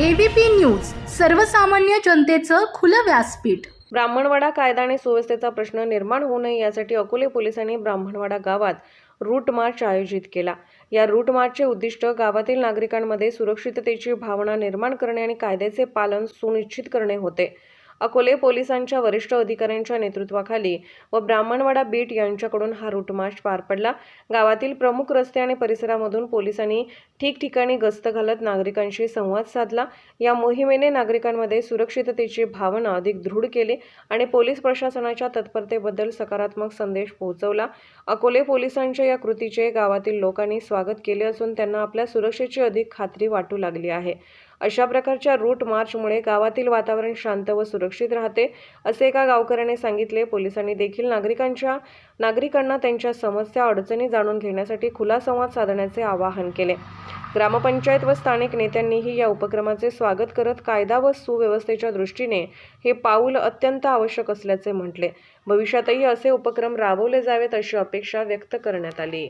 ABP news सर्वसामान्य जनतेचं खुलं व्यासपीठ. ब्राह्मणवाडा कायदा आणि सुव्यवस्थेचा प्रश्न निर्माण होऊ नये यासाठी अकोले पोलिसांनी ब्राह्मणवाडा गावात रूट मार्च आयोजित केला. या रूट मार्चचे उद्दिष्ट गावातील नागरिकांमध्ये सुरक्षिततेची भावना निर्माण करणे आणि कायद्याचे पालन सुनिश्चित करणे होते. अकोले पोलिसांच्या वरिष्ठ अधिकाऱ्यांच्या नेतृत्वाखाली व ब्राह्मणवाडा बीट यांच्याकडून हा रूट मार्च पार पडला. गावातील प्रमुख रस्ते आणि परिसरामधून पोलिसांनी ठिकठिकाणी गस्त घालत नागरिकांशी संवाद साधला. या मोहिमेने नागरिकांमध्ये सुरक्षिततेची भावना अधिक दृढ केली आणि पोलीस प्रशासनाच्या तत्परतेबद्दल सकारात्मक संदेश पोहोचवला. अकोले पोलिसांच्या या कृतीचे गावातील लोकांनी स्वागत केले असून त्यांना आपल्या सुरक्षेची अधिक खात्री वाटू लागली आहे. अशा प्रकारच्या रूट मार्चमुळे गावातील वातावरण शांत व सुरक्षित राहते असे एका गावकऱ्याने सांगितले. पोलिसांनी देखील नागरिकांच्या नागरिकांना त्यांच्या समस्या अडचणी जाणून घेण्यासाठी खुला संवाद साधण्याचे आवाहन केले. ग्रामपंचायत व स्थानिक नेत्यांनीही या उपक्रमाचे स्वागत करत कायदा व सुव्यवस्थेच्या दृष्टीने हे पाऊल अत्यंत आवश्यक असल्याचे म्हटले. भविष्यातही असे उपक्रम राबवले जावेत अशी अपेक्षा व्यक्त करण्यात आली.